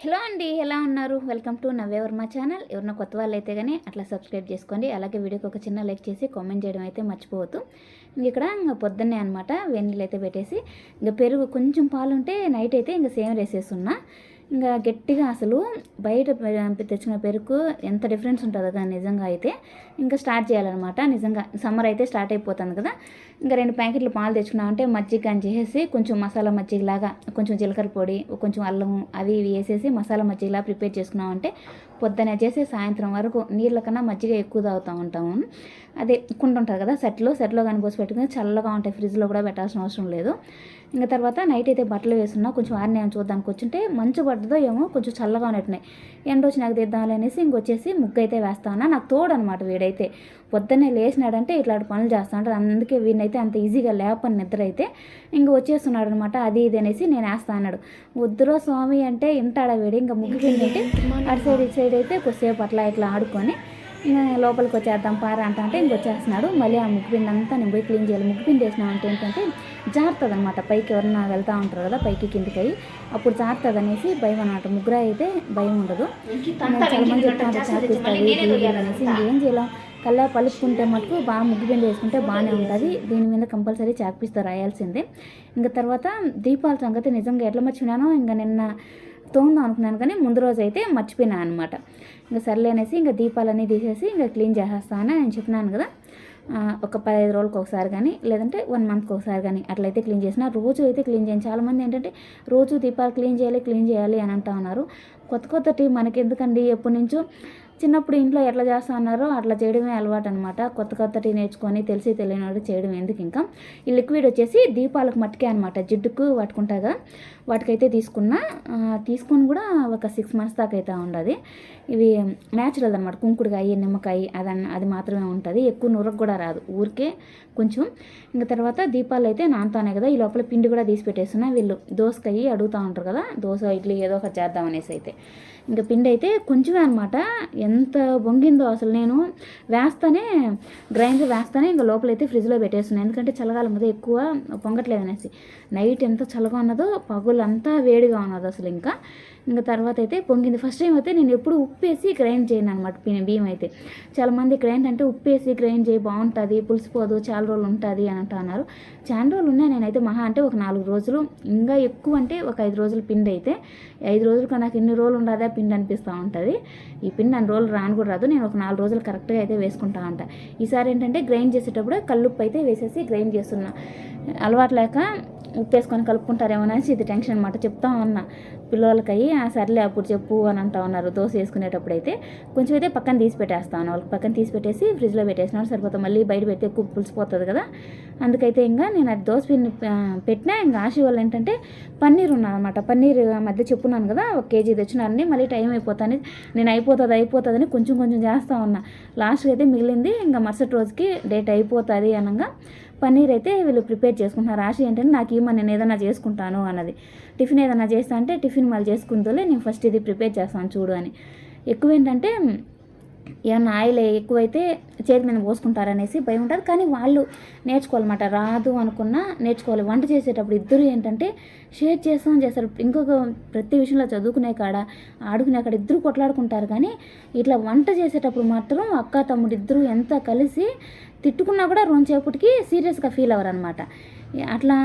Hello అండి ఎలా ఉన్నారు? వెల్కమ్ టు నవ్వేవర్మ ఛానల్. ఎవరన్నా కొత్త వాళ్ళు అయితే కానీ అట్లా సబ్స్క్రైబ్ చేసుకోండి. అలాగే వీడియోకి ఒక చిన్న లైక్ చేసి కామెంట్ చేయడం అయితే మర్చిపోవద్దు. ఇంక ఇక్కడ ఇంకా పొద్దున్నే అనమాట వెన్నీళ్ళు అయితే పెట్టేసి ఇంకా పెరుగు కొంచెం పాలు ఉంటే నైట్ అయితే ఇంకా సేమ్ వేసేస్తున్నా ఇంకా గట్టిగా అసలు బయట పె- తెచ్చిన పెరుగు ఎంత డిఫరెన్స్ ఉంటుందో కానీ నిజంగా అయితే ఇంకా స్టార్ట్ చేయాలన్నమాట. నిజంగా సమ్మర్ అయితే స్టార్ట్ అయిపోతుంది కదా. ఇంకా రెండు ప్యాకెట్లు పాలు తెచ్చుకున్నామంటే మజ్జిగ కానీ చేసేసి కొంచెం మసాలా మజ్జిగలాగా కొంచెం జీలకర్ర పొడి కొంచెం అల్లం అవి ఇవి వేసేసి మసాలా మజ్జిగలా ప్రిపేర్ చేసుకున్నామంటే పొద్దున చేసి సాయంత్రం వరకు నీళ్ళ కన్నా మజ్జిగ ఎక్కువ తాగుతూ ఉంటాము. అదే కుండ ఉంటుంది కదా సెట్లో సెట్లో కానీ పోసి పెట్టుకుని చల్లగా ఉంటాయి. ఫ్రిడ్జ్లో కూడా పెట్టాల్సిన అవసరం లేదు. ఇంకా తర్వాత నైట్ అయితే బట్టలు వేసుకున్నా కొంచెం ఆరినాయని చూద్దానికి వచ్చింటే మంచు పడ్డదో ఏమో కొంచెం చల్లగా ఉన్నట్టున్నాయి. ఎండ వచ్చి నాకు తీద్దాంలే అనేసి ఇంకొచ్చేసి ముగ్గు అయితే వేస్తాను నాకు తోడు అనమాట వీడైతే. పొద్దున్నే లేచినాడంటే ఇట్లాంటి పనులు చేస్తా ఉంటారు అందుకే వీడినైతే అంత ఈజీగా లేపని నిద్ర అయితే ఇంక వచ్చేస్తున్నాడు అనమాట అది ఇది అనేసి నేను వేస్తా అన్నాడు. వద్దురో స్వామి అంటే ఇంటాడ వీడు? ఇంకా ముగ్గు కింద అంటే అటు సైడ్ ఇటు సైడ్ అయితే కొద్దిసేపు అట్లా ఇట్లా ఆడుకొని లోపలికి వచ్చేద్దాం పార అంట అంటే ఇంకొచ్చేస్తున్నాడు. మళ్ళీ ఆ ముగ్గు పిండి అంతా నేను పోయి క్లీన్ చేయాలి. ముగ్గు పిండి వేసినాం అంటే ఏంటంటే జారుతుంది అనమాట పైకి ఎవరన్నా వెళ్తూ ఉంటారు కదా పైకి కిందికి. అయ్యి అప్పుడు జారుతుంది అనేసి భయం అనమాట ముగ్గురు అయితే భయం ఉండదు. చాలా మంది చెప్తా ఉంటారు చాపిస్తుంది దీవి అనేసి ఇంకేం చేయాలి కల్లా పలుపుకుంటే మటుకు బాగా ముగ్గు పిండి వేసుకుంటే బాగానే ఉంటుంది. దీని మీద కంపల్సరీ చాక్పీస్తో రాయాల్సిందే. ఇంకా తర్వాత దీపాల సంగతి నిజంగా ఎట్లా మర్చిపోయినానో ఇంకా నిన్న తోందాం అనుకున్నాను కానీ ముందు రోజు అయితే మర్చిపోయినా అనమాట. ఇంకా సర్లే అనేసి ఇంకా దీపాలన్నీ తీసేసి ఇంకా క్లీన్ చేసేస్తాను నేను చెప్పినాను కదా. ఒక పదిహేను రోజులకు ఒకసారి కానీ లేదంటే వన్ మంత్కి ఒకసారి కానీ అట్లయితే క్లీన్ చేసిన. రోజు అయితే క్లీన్ చేయండి చాలామంది ఏంటంటే రోజు దీపాలు క్లీన్ చేయాలి క్లీన్ చేయాలి అని అంటా ఉన్నారు. కొత్త కొత్త టీ మనకి ఎందుకండి ఎప్పటి నుంచో చిన్నప్పుడు ఇంట్లో ఎట్లా చేస్తా అన్నారో అట్లా చేయడమే అలవాటు అనమాట కొత్త కొత్తటి నేర్చుకొని తెలిసి తెలియనివాడు చేయడం ఎందుకు ఇంకా? ఈ లిక్విడ్ వచ్చేసి దీపాలకు మట్టుకే అనమాట జిడ్డుకు పట్టుకుంటాగా వాటికైతే తీసుకున్నా తీసుకొని కూడా ఒక సిక్స్ మంత్స్ దాకా అయితే ఉండదు. ఇవి న్యాచురల్ అనమాట కుంకుడుకాయ నిమ్మకాయ అది అది మాత్రమే ఉంటుంది. ఎక్కువ నురకు కూడా రాదు. ఊరికే కొంచెం. ఇంకా తర్వాత దీపాలు అయితే నానతానే కదా. ఈ లోపల పిండి కూడా తీసి పెట్టేస్తున్నా. వీళ్ళు దోసకాయ అడుగుతూ ఉంటారు కదా దోశ ఇడ్లీ ఏదో ఒకటి చేద్దాం అనేసి అయితే. ఇంకా పిండి అయితే కొంచెమే అనమాట ఎంత వంగిందో అసలు నేను వేస్తానే గ్రైండర్ వేస్తానే ఇంకా లోపలైతే ఫ్రిడ్జ్లో పెట్టేస్తున్నాను ఎందుకంటే చల్లగాలం కదా ఎక్కువ పొంగట్లేదు అనేసి. నైట్ ఎంత చల్లగా ఉన్నదో పగులు అంతా వేడిగా ఉన్నది అసలు ఇంకా. ఇంకా తర్వాత అయితే పొంగింది. ఫస్ట్ టైం అయితే నేను ఎప్పుడు ఉప్పేసి గ్రైండ్ చేయను అనమాట బియ్యం అయితే చాలామంది ఇక్కడ ఏంటంటే ఉప్పేసి గ్రైండ్ చేయి బాగుంటుంది పులిసిపోదు చాలా రోజులు ఉంటుంది అని అంటున్నారు చాలా రోజులు ఉన్నాయి. నేనైతే మహా అంటే ఒక నాలుగు రోజులు. ఇంకా ఎక్కువ అంటే ఒక ఐదు రోజులు పిండి అయితే ఐదు రోజులు నాకు ఎన్ని రోజులు ఉండదా పిండి అనిపిస్తూ ఉంటుంది. ఈ పిండి అన్ని రోజులు రాను కూడా రాదు నేను ఒక నాలుగు రోజులు కరెక్ట్గా అయితే వేసుకుంటా ఉంటా ఈసారి ఏంటంటే గ్రైండ్ చేసేటప్పుడు కల్లుప్పు అయితే వేసేసి గ్రైండ్ చేస్తున్నా. అలవాటు ఉప్పేసుకొని ఉప్పు కలుపుకుంటారేమో అనేసి ఇది టెన్షన్ అనమాట చెప్తా ఉన్నా. పిల్లలకి సర్లే అప్పుడు చెప్పు అని అంటా ఉన్నారు. దోశ వేసుకునేటప్పుడు అయితే కొంచెం అయితే పక్కన తీసి పెట్టేస్తాను వాళ్ళకి పక్కన తీసి పెట్టేసి ఫ్రిడ్జ్లో పెట్టేసినాడు సరిపోతా మళ్ళీ బయట పెడితే ఎక్కువ పులిసిపోతుంది కదా. అందుకైతే ఇంకా నేను అది దోశ పిన్ని పెట్టినా ఇంకా ఆశ వాళ్ళు ఏంటంటే పన్నీర్ ఉన్నారనమాట పన్నీర్ మధ్య చెప్పున్నాను కదా ఒక కేజీ తెచ్చినారని మళ్ళీ టైం అయిపోతాను నేను అయిపోతుంది అయిపోతుందని కొంచెం కొంచెం చేస్తూ ఉన్నా. లాస్ట్కి అయితే మిగిలింది. ఇంకా మరుసటి రోజుకి డేట్ అయిపోతుంది అనగా పన్నీర్ అయితే వీళ్ళు ప్రిపేర్ చేసుకుంటున్నారు. ఆశ ఏంటంటే నాకు ఇవ్వమని నేను ఏదైనా చేసుకుంటాను అన్నది. టిఫిన్ ఏదైనా చేస్తా అంటే టిఫిన్ మళ్ళీ చేసుకుందోలే నేను ఫస్ట్ ఇది ప్రిపేర్ చేస్తాను చూడు అని. ఎక్కువ ఏంటంటే ఏమన్నా ఆయిల్ ఎక్కువైతే చేతి మీద పోసుకుంటారనేసి భయం ఉంటుంది. కానీ వాళ్ళు నేర్చుకోవాలన్నమాట. రాదు అనుకున్నా నేర్చుకోవాలి. వంట చేసేటప్పుడు ఇద్దరు ఏంటంటే షేర్ చేస్తాం చేస్తారు. ఇంకొక ప్రతి విషయంలో చదువుకునే కాడ ఆడుకునే కాడ ఇద్దరు కొట్లాడుకుంటారు. కానీ ఇట్లా వంట చేసేటప్పుడు మాత్రం అక్క తమ్ముడు ఇద్దరు ఎంత కలిసి తిట్టుకున్నా కూడా రెండుసేపటికి సీరియస్గా ఫీల్ అవ్వరు అనమాట అట్లా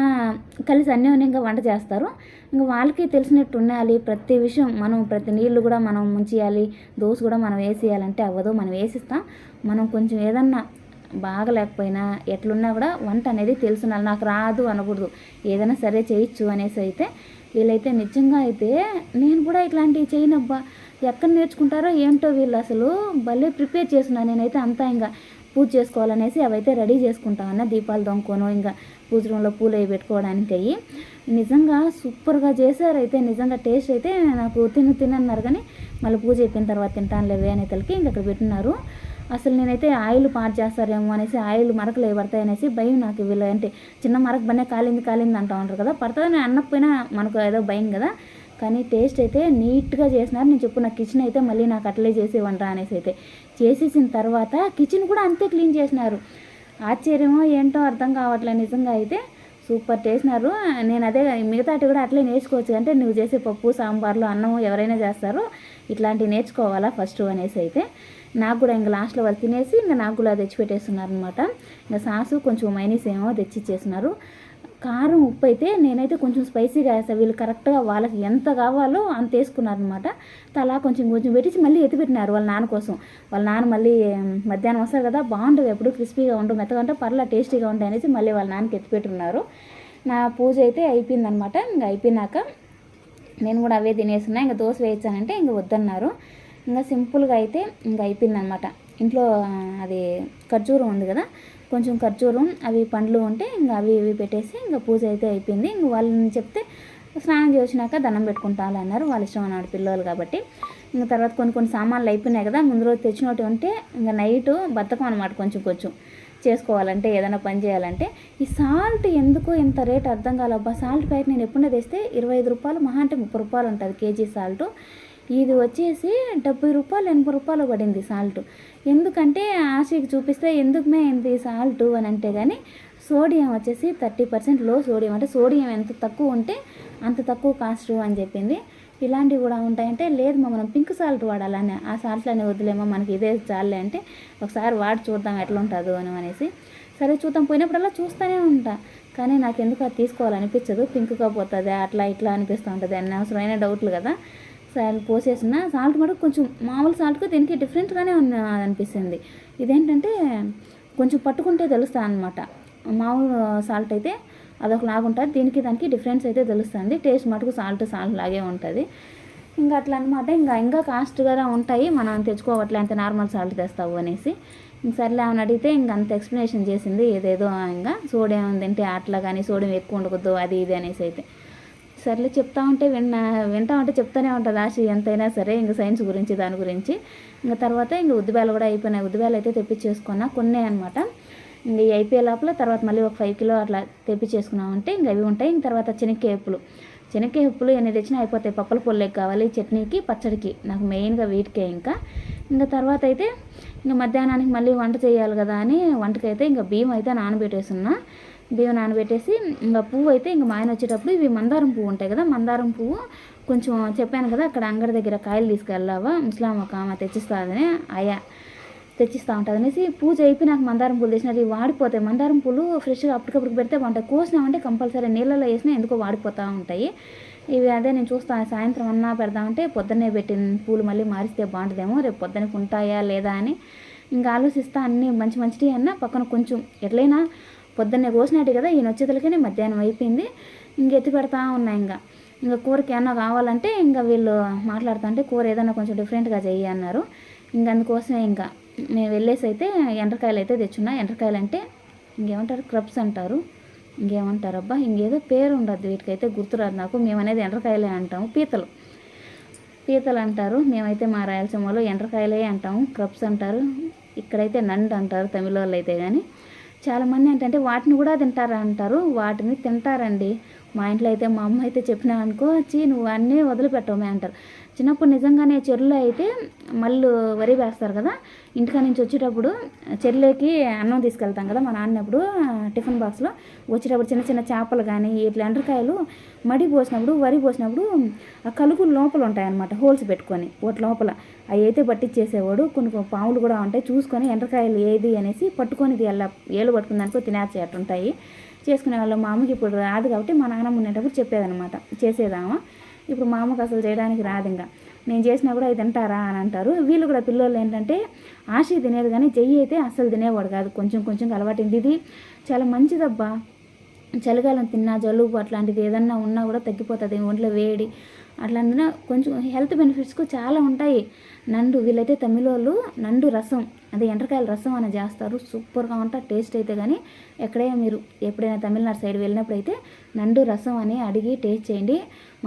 కలిసి అన్యోన్యంగా వంట చేస్తారు. ఇంకా వాళ్ళకి తెలిసినట్టు ఉండాలి. ప్రతి విషయం మనం ప్రతి నీళ్ళు కూడా మనం ముంచేయాలి. దోశ కూడా మనం వేసేయాలంటే అవ్వదు. మనం వేసిస్తాం. మనం కొంచెం ఏదన్నా బాగలేకపోయినా ఎట్లున్నా కూడా వంట అనేది తెలుసు. నాకు రాదు అనకూడదు. ఏదైనా సరే చేయొచ్చు అనేసి అయితే వీళ్ళైతే నిజంగా అయితే నేను కూడా ఇట్లాంటివి చేయనబ్బా. ఎక్కడ నేర్చుకుంటారో ఏంటో వీళ్ళు అసలు భలే ప్రిపేర్ చేస్తున్నాను నేనైతే అంతా ఇంకా పూజ చేసుకోవాలనేసి అవైతే రెడీ చేసుకుంటా అన్న దీపాలు దొంగకోను ఇంకా పూజ రూమ్లో పూలు అవి పెట్టుకోవడానికి అయ్యి. నిజంగా సూపర్గా చేశారు. అయితే నిజంగా టేస్ట్ అయితే నాకు తిను తినన్నారు కానీ మళ్ళీ పూజ అయిపోయిన తర్వాత తింటాను లేవే అనే తలకి ఇంక అక్కడ పెట్టినారు. అసలు నేనైతే ఆయిల్ పాడు చేస్తారేమో అనేసి ఆయిల్ మరకలు పడతాయి అనేసి భయం నాకు వీళ్ళు అంటే చిన్న మరక బనే కాలింది కాలింది అంటూ ఉంటారు కదా. పడుతుందని అన్నపోయినా మనకు ఏదో భయం కదా. కానీ టేస్ట్ అయితే నీట్గా చేసినారు. నేను చెప్పు నా కిచెన్ అయితే మళ్ళీ నాకు అట్లే చేసేవంట అనేసి అయితే చేసేసిన తర్వాత కిచెన్ కూడా అంతే క్లీన్ చేసినారు. ఆశ్చర్యమో ఏంటో అర్థం కావట్లే నిజంగా అయితే సూపర్ చేసినారు నేను అదే మిగతాటి కూడా అట్లే నేర్చుకోవచ్చు. అంటే నువ్వు చేసే పప్పు సాంబార్లు అన్నం ఎవరైనా చేస్తారు ఇట్లాంటివి నేర్చుకోవాలా ఫస్ట్ అనేసి అయితే నాకు కూడా ఇంకా లాస్ట్లో వాళ్ళు తినేసి ఇంకా నాకు కూడా తెచ్చిపెట్టేస్తున్నారు అనమాట ఇంకా సాసు కొంచెం మైనీస్ ఏమో తెచ్చిచ్చేస్తున్నారు. కారం ఉప్పు అయితే నేనైతే కొంచెం స్పైసీగా వేసా. వీళ్ళు కరెక్ట్గా వాళ్ళకి ఎంత కావాలో అంత వేసుకున్నారనమాట అలా కొంచెం కొంచెం పెట్టించి మళ్ళీ ఎత్తిపెట్టినారు వాళ్ళ నాన్న కోసం. వాళ్ళ నాన్న మళ్ళీ మధ్యాహ్నం వస్తారు కదా బాగుంటుంది ఎప్పుడు క్రిస్పీగా ఉండు మెత్తగా ఉంటే పర్లా టేస్టీగా ఉంటాయి అనేసి మళ్ళీ వాళ్ళ నాన్నకి ఎత్తిపెట్టున్నారు నా పూజ అయితే అయిపోయిందనమాట ఇంకా అయిపోయినాక నేను కూడా అవే తినేస్తున్నా. ఇంకా దోశ వేయించానంటే ఇంక వద్దన్నారు. ఇంకా సింపుల్గా అయితే ఇంకా అయిపోయిందనమాట ఇంట్లో అది ఖర్జూరం ఉంది కదా కొంచెం ఖర్జూరం అవి పండ్లు ఉంటే ఇంకా అవి ఇవి పెట్టేసి ఇంకా పూజ అయితే అయిపోయింది. ఇంక వాళ్ళని చెప్తే స్నానం చేసినాక దండం పెట్టుకుంటాను అన్నారు. వాళ్ళ ఇష్టం అన్నాడు పిల్లలు కాబట్టి. ఇంకా తర్వాత కొన్ని కొన్ని సామాన్లు అయిపోయినాయి కదా ముందు రోజు తెచ్చినట్టు ఉంటే ఇంకా నైట్ బతకం అనమాట కొంచెం కొంచెం. చేసుకోవాలంటే ఏదైనా పని చేయాలంటే. ఈ సాల్ట్ ఎందుకో ఇంత రేట్ అర్థం కాలబ్బా సాల్ట్ ప్యాకెట్ నేను ఎప్పుడైనా తెస్తే ఇరవై ఐదు రూపాయలు మహా అంటే ముప్పై రూపాయలు ఉంటుంది కేజీ సాల్ట్ ఇది వచ్చేసి డెబ్బై రూపాయలు ఎనభై రూపాయలు పడింది సాల్ట్ ఎందుకంటే ఆశకి చూపిస్తే ఎందుకు మే సాల్ట్ అని అంటే కానీ సోడియం వచ్చేసి థర్టీ పర్సెంట్లో సోడియం అంటే సోడియం ఎంత తక్కువ ఉంటే అంత తక్కువ కాస్ట్ అని చెప్పింది. ఇలాంటివి కూడా ఉంటాయంటే లేదు మా మనం పింక్ సాల్ట్ వాడాలని. ఆ సాల్ట్లని వదిలేమో మనకి ఇదే చాలే అంటే ఒకసారి వాడి చూద్దాం ఎట్లా ఉంటుందో అని అనేసి. సరే చూద్దాం పోయినప్పుడల్లా చూస్తూనే ఉంటా. కానీ నాకు ఎందుకు అది తీసుకోవాలనిపించదు పింక్గా పోతుంది అట్లా ఇట్లా అనిపిస్తూ ఉంటుంది. అన్ని అవసరమైన డౌట్లు కదా. సరే పోసేసిన సాల్ట్ మటుకు కొంచెం మామూలు సాల్ట్కు దీనికి డిఫరెంట్గానే ఉన్న అనిపిస్తుంది. ఇదేంటంటే కొంచెం పట్టుకుంటే తెలుస్తా అనమాట మామూలు సాల్ట్ అయితే అదొక లాగా ఉంటుంది. దీనికి దానికి డిఫరెన్స్ అయితే తెలుస్తుంది. టేస్ట్ మటుకు సాల్ట్ సాల్ట్ లాగే ఉంటుంది. ఇంకా అట్లా అనమాట ఇంకా ఇంకా కాస్ట్గా ఉంటాయి. మనం తెచ్చుకోవట్లే అంత నార్మల్ సాల్ట్ తెస్తావు అనేసి. ఇంక సర్లే అని అడిగితే ఇంక అంత ఎక్స్ప్లెనేషన్ చేసింది. ఏదేదో ఇంకా సోడియం తింటే అట్లా కానీ సోడియం ఎక్కువ ఉండకూడదు అది ఇది అనేసి అయితే. సర్లే చెప్తా ఉంటే విన్న వింటా ఉంటే చెప్తానే ఉంటుంది ఆశ ఎంతైనా సరే ఇంకా సైన్స్ గురించి దాని గురించి. ఇంకా తర్వాత ఇంక ఉద్దిబేలు కూడా అయిపోయినాయి. ఉద్దిబేలు అయితే తెప్పించేసుకున్నా కొన్నే అనమాట ఇంక ఇవి అయిపోయే లోపల తర్వాత మళ్ళీ ఒక ఫైవ్ కిలో అట్లా తెప్పించేసుకున్నామంటే ఇంక అవి ఉంటాయి. ఇంక తర్వాత శనక్కాయ చెనక్కాయ శనక్కాయ ఉప్పులు ఎన్ని తెచ్చినా అయిపోతాయి. పప్పుల పొల్లకి కావాలి చట్నీకి పచ్చడికి. నాకు మెయిన్గా వీటికే ఇంకా. ఇంకా తర్వాత అయితే ఇంకా మధ్యాహ్నానికి మళ్ళీ వంట చేయాలి కదా అని వంటకైతే ఇంకా బియ్యం అయితే నానబెట్టేస్తున్నా బియ్యం నానబెట్టేసి ఇంకా పువ్వు అయితే ఇంకా మా ఆయన వచ్చేటప్పుడు ఇవి మందారం పువ్వు ఉంటాయి కదా మందారం పువ్వు కొంచెం చెప్పాను కదా అక్కడ అంగడి దగ్గర కాయలు తీసుకెళ్ళావా ముస్లాం ఒక ఆమె తెచ్చిస్తుందని ఆయా తెచ్చిస్తూ ఉంటుంది అనేసి పూజ అయిపోయి నాకు మందారం పూలు తెచ్చినట్టు ఇవి వాడిపోతాయి మందారం పూలు ఫ్రెష్గా అప్పటికప్పుడు పెడితే బాగుంటాయి కోసినామంటే కంపల్సరీ నీళ్ళలో వేసినా ఎందుకో వాడిపోతూ ఉంటాయి. ఇవి అదే నేను చూస్తాను సాయంత్రం అన్నా పెడదామంటే పొద్దున్నే పెట్టిన పూలు మళ్ళీ మారిస్తే బాగుంటుందేమో రేపు పొద్దున్నకి ఉంటాయా లేదా అని. ఇంకా ఆలోచిస్తా అన్నీ మంచి మంచివి అన్నా పక్కన కొంచెం ఎట్లయినా పొద్దున్నే కోసినట్టు కదా ఈయన వచ్చేతలకనే మధ్యాహ్నం అయిపోయింది. ఇంక ఎత్తి పెడతా ఉన్నా ఇంకా. ఇంకా కూరకి ఏమన్నా కావాలంటే ఇంకా వీళ్ళు మాట్లాడుతుంటే కూర ఏదైనా కొంచెం డిఫరెంట్గా చెయ్యి అన్నారు. ఇంకా అందుకోసమే ఇంకా నేను వెళ్ళేసి అయితే ఎండ్రకాయలు అయితే తెచ్చున్నా. ఎండ్రకాయలు అంటే ఇంకేమంటారు? క్రబ్స్ అంటారు. ఇంకేమంటారు? అబ్బా ఇంకేదో పేరు ఉండదు వీటికైతే గుర్తురాదు నాకు. మేమనేది ఎండ్రకాయలే అంటాము. పీతలు. పీతలు అంటారు. మేమైతే మా రాయలసీమలో ఎండ్రకాయలే అంటాము. క్రబ్స్ అంటారు. ఇక్కడైతే నండ్ అంటారు తమిళ వాళ్ళు అయితే కానీ చాలామంది ఏంటంటే వాటిని కూడా తింటారా అంటారు. వాటిని తింటారండి. మా ఇంట్లో అయితే మా అమ్మ అయితే చెప్పినా అనుకో చీ నువ్వు అన్నీ వదిలిపెట్టవు అంటారు. చిన్నప్పుడు నిజంగానే చెరువులో అయితే మళ్ళు వరి వేస్తారు కదా ఇంటికా నుంచి వచ్చేటప్పుడు చెరువులోకి అన్నం తీసుకెళ్తాం కదా మా నాన్నప్పుడు టిఫిన్ బాక్స్లో వచ్చేటప్పుడు చిన్న చిన్న చేపలు కానీ ఇట్లా ఎండ్రకాయలు మడి పోసినప్పుడు వరి పోసినప్పుడు ఆ కలుపులు లోపల ఉంటాయన్నమాట హోల్స్ పెట్టుకొని వాటి లోపల. అవి అయితే పట్టించేసేవాడు కొన్ని పాములు కూడా ఉంటాయి చూసుకొని ఎండ్రకాయలు ఏది అనేసి పట్టుకొని ఇది ఎలా ఏళ్ళు పట్టుకుందనుకో తినేసి అట్టుంటాయి. చేసుకునే వాళ్ళు మా అమ్మకి ఇప్పుడు రాదు కాబట్టి మా నాన్నమ్మ ఉండేటప్పుడు చెప్పేదనమాట చేసేదామా? ఇప్పుడు మా అమ్మకు అసలు చేయడానికి రాదు ఇంకా. నేను చేసినా కూడా అది తింటారా అని అంటారు. వీళ్ళు కూడా పిల్లలు ఏంటంటే ఆశ తినేది కానీ చెయ్యి అయితే అసలు తినేవాడు కాదు. కొంచెం కొంచెం అలవాటింది. ఇది చాలా మంచిదబ్బా. చలికాలం తిన్నా జలుబు అట్లాంటిది ఏదన్నా ఉన్నా కూడా తగ్గిపోతుంది. ఒంట్లో వేడి అట్లాంటిన కొంచెం హెల్త్ బెనిఫిట్స్కు చాలా ఉంటాయి. నండు వీళ్ళైతే తమిళ వాళ్ళు నండు రసం అదే ఎండ్రకాయల రసం అని చేస్తారు. సూపర్గా ఉంటుంది టేస్ట్ అయితే కానీ ఎక్కడైనా మీరు ఎప్పుడైనా తమిళనాడు సైడ్ వెళ్ళినప్పుడు అయితే నండు రసం అని అడిగి టేస్ట్ చేయండి.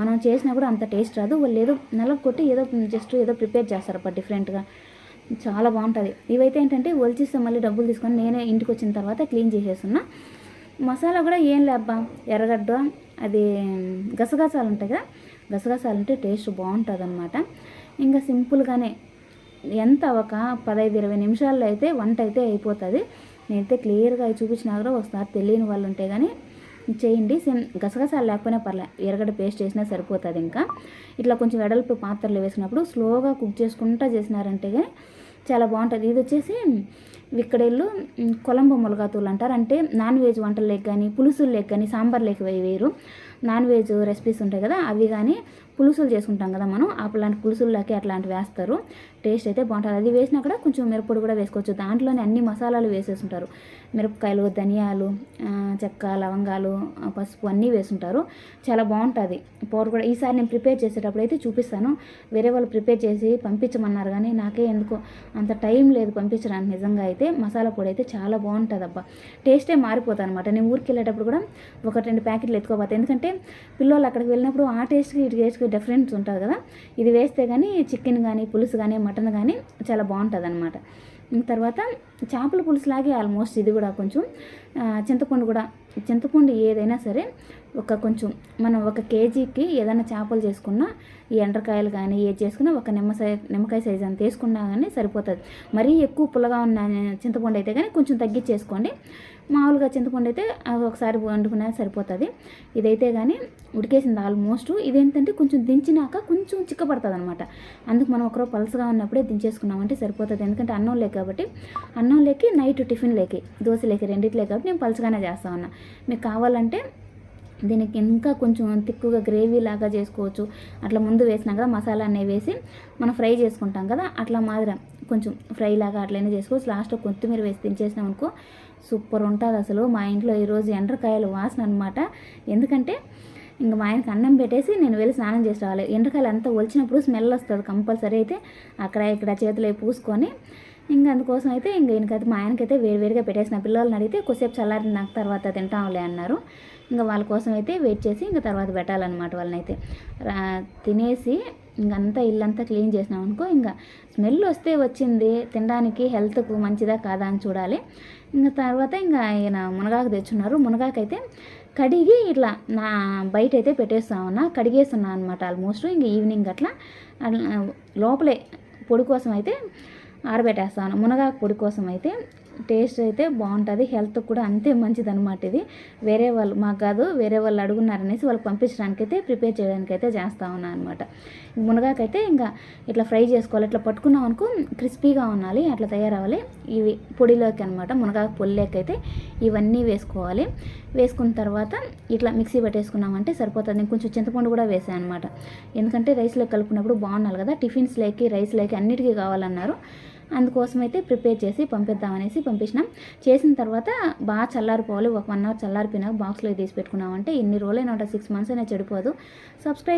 మనం చేసినా కూడా అంత టేస్ట్ రాదు. వాళ్ళు ఏదో నెలకు కొట్టి ఏదో జస్ట్ ఏదో ప్రిపేర్ చేస్తారు అప్ప డిఫరెంట్గా. చాలా బాగుంటుంది. ఇవైతే ఏంటంటే ఒలిచిస్తే మళ్ళీ డబ్బులు తీసుకొని నేనే ఇంటికి వచ్చిన తర్వాత క్లీన్ చేసేస్తున్నా. మసాలా కూడా ఏం లేబ్బా ఎర్రగడ్డ అది గసగసాలు ఉంటాయి కదా గసగసాలు అంటే టేస్ట్ బాగుంటుంది అనమాట ఇంకా సింపుల్గానే ఎంత ఒక పదహైదు ఇరవై నిమిషాల్లో అయితే వంట అయితే అయిపోతుంది. నేనైతే క్లియర్గా చూపించినా కూడా ఒకసారి తెలియని వాళ్ళు ఉంటే కానీ చేయండి. సేమ్ గసగసాలు లేకపోయినా పర్లే ఎరగడ పేస్ట్ చేసినా సరిపోతుంది ఇంకా. ఇట్లా కొంచెం వెడల్పు పాత్రలు వేసినప్పుడు స్లోగా కుక్ చేసుకుంటా చేసినారంటే కానీ చాలా బాగుంటుంది. ఇది వచ్చేసి విక్కడేళ్ళు కొలంబో ములగాతూలు అంటారు. అంటే నాన్ వెజ్ వంటలు లేక కానీ పులుసులు లేక కానీ సాంబార్ లేక వేయరు. నాన్ వెజ్ రెసిపీస్ ఉంటాయి కదా అవి కానీ పులుసులు చేసుకుంటాం కదా మనం అట్లాంటి పులుసుల్లోకి అట్లాంటి వేస్తారు. టేస్ట్ అయితే బాగుంటుంది. అది వేసినా కూడా కొంచెం మిరప్పొడి కూడా వేసుకోవచ్చు. దాంట్లోనే అన్ని మసాలాలు వేసేసుంటారు. మిరపకాయలు ధనియాలు చెక్క లవంగాలు పసుపు అన్నీ వేసుంటారు. చాలా బాగుంటుంది. పౌడర్ కూడా ఈసారి నేను ప్రిపేర్ చేసేటప్పుడు అయితే చూపిస్తాను. వేరే వాళ్ళు ప్రిపేర్ చేసి పంపించమన్నారు కానీ నాకే ఎందుకో అంత టైం లేదు పంపించడానికి నిజంగా అయితే. మసాలా పొడి అయితే చాలా బాగుంటుంది అబ్బా టేస్టే మారిపోతుంది అనమాట నేను ఊరికి వెళ్ళేటప్పుడు కూడా ఒక రెండు ప్యాకెట్లు ఎత్తుకోపోతాయి ఎందుకంటే పిల్లలు అక్కడికి వెళ్ళినప్పుడు ఆ టేస్ట్కి ఇటు టేస్ట్కి డిఫరెన్స్ ఉంటుంది కదా. ఇది వేస్తే కానీ చికెన్ కానీ పులుసు కానీ మటన్ కానీ చాలా బాగుంటుంది అనమాట తర్వాత చేపల పులుసులాగే ఆల్మోస్ట్ ఇది కూడా కొంచెం చింతపండు కూడా చింతపండు ఏదైనా సరే ఒక కొంచెం మనం ఒక కేజీకి ఏదైనా చేపలు చేసుకున్నా ఈ ఎండ్రకాయలు కానీ ఏది చేసుకున్నా ఒక నిమ్మకాయ నిమ్మకాయ సైజ్ అంత వేసుకున్నా కానీ సరిపోతుంది. మరీ ఎక్కువ పుల్లగా ఉన్న చింతపండు అయితే కానీ కొంచెం తగ్గించేసుకోండి. మామూలుగా చింతపండు అయితే ఒకసారి వండుకునే సరిపోతుంది. ఇదైతే కానీ ఉడికేసింది ఆల్మోస్ట్ ఇదేంటంటే కొంచెం దించినాక కొంచెం చిక్కపడుతుంది అనమాట అందుకు మనం ఒకరో పలసగా ఉన్నప్పుడే దించేసుకున్నామంటే సరిపోతుంది. ఎందుకంటే అన్నం లేక కాబట్టి. అన్నం లేకి నైట్ టిఫిన్ లేకి. దోశ లేకి రెండిట్లే కాబట్టి నేను పలసగానే చేస్తా ఉన్నా. మీకు కావాలంటే దీనికి ఇంకా కొంచెం తిక్కుగా గ్రేవీ లాగా చేసుకోవచ్చు. అట్లా ముందు వేసినా కదా మసాలా అనేవి వేసి మనం ఫ్రై చేసుకుంటాం కదా అట్లా మాదిరం. కొంచెం ఫ్రై లాగా అట్లనే చేసుకోవచ్చు. లాస్ట్లో కొత్తిమీర వేసి దించేసినాం అనుకో సూపర్ ఉంటుంది అసలు. మా ఇంట్లో ఈరోజు ఎండ్రకాయలు వాసన అనమాట ఎందుకంటే ఇంకా మా ఆయనకి అన్నం పెట్టేసి నేను వెళ్ళి స్నానం చేసి రావాలి. ఎండ్రకాయలు అంతా ఒలిచినప్పుడు స్మెల్ వస్తుంది కంపల్సరీ అయితే అక్కడ ఇక్కడ చేతులు అవి పూసుకొని ఇంకా అందుకోసం అయితే ఇంక ఈయనకైతే మా ఆయనకైతే వేరువేరుగా పెట్టేసిన. పిల్లల్ని అడిగితే కొద్దిసేపు చల్లారిన నాకు తర్వాత తింటాంలే అన్నారు. ఇంకా వాళ్ళ కోసం అయితే వెయిట్ చేసి ఇంకా తర్వాత పెట్టాలన్నమాట వాళ్ళని అయితే తినేసి ఇంకంతా ఇల్లంతా క్లీన్ చేసినాం అనుకో ఇంకా స్మెల్ వస్తే వచ్చింది తినడానికి హెల్త్కు మంచిదా కాదా అని చూడాలి. ఇంకా తర్వాత ఇంకా ఈయన మునగాకు తెచ్చున్నారు. మునగాకు అయితే కడిగి ఇట్లా నా బయట అయితే పెట్టేస్తా ఉన్నా కడిగేస్తున్నా అనమాట ఆల్మోస్ట్ ఇంక ఈవినింగ్ అట్లా అట్లా లోపలే పొడి కోసం అయితే ఆరబెట్టేస్తాను మునగాకు పొడి కోసం అయితే టేస్ట్ అయితే బాగుంటుంది హెల్త్ కూడా అంతే మంచిది అనమాట ఇది. వేరే వాళ్ళు మాకు కాదు వేరే వాళ్ళు అడుగున్నారనేసి వాళ్ళకి పంపించడానికైతే ప్రిపేర్ చేయడానికి అయితే చేస్తా ఉన్నాను అనమాట మునగాకైతే ఇంకా ఇట్లా ఫ్రై చేసుకోవాలి ఇట్లా పట్టుకున్నాం అనుకో క్రిస్పీగా ఉండాలి అట్లా తయారవ్వాలి. ఇవి పొడిలోకి అనమాట మునగాకు పొడిలోకి అయితే ఇవన్నీ వేసుకోవాలి. వేసుకున్న తర్వాత ఇట్లా మిక్సీ పెట్టేసుకున్నామంటే సరిపోతుంది. నేను కొంచెం చింతపండు కూడా వేసాను అనమాట ఎందుకంటే రైస్లో కలుపుకున్నప్పుడు బాగుండాలి కదా టిఫిన్స్లోకి రైస్లోకి అన్నిటికీ కావాలన్నారు. అందుకోసం అయితే ప్రిపేర్ చేసి పంపిద్దామనేసి పంపించినాం. చేసిన తర్వాత బాగా చల్లారిపోవాలి. ఒక వన్ అవర్ చల్లారిపోయినాక బాక్స్లో తీసి పెట్టుకున్నామంటే ఇన్ని రోజులైనా సిక్స్ మంత్స్ అయినా చెడిపోదు. సబ్స్క్రైబ్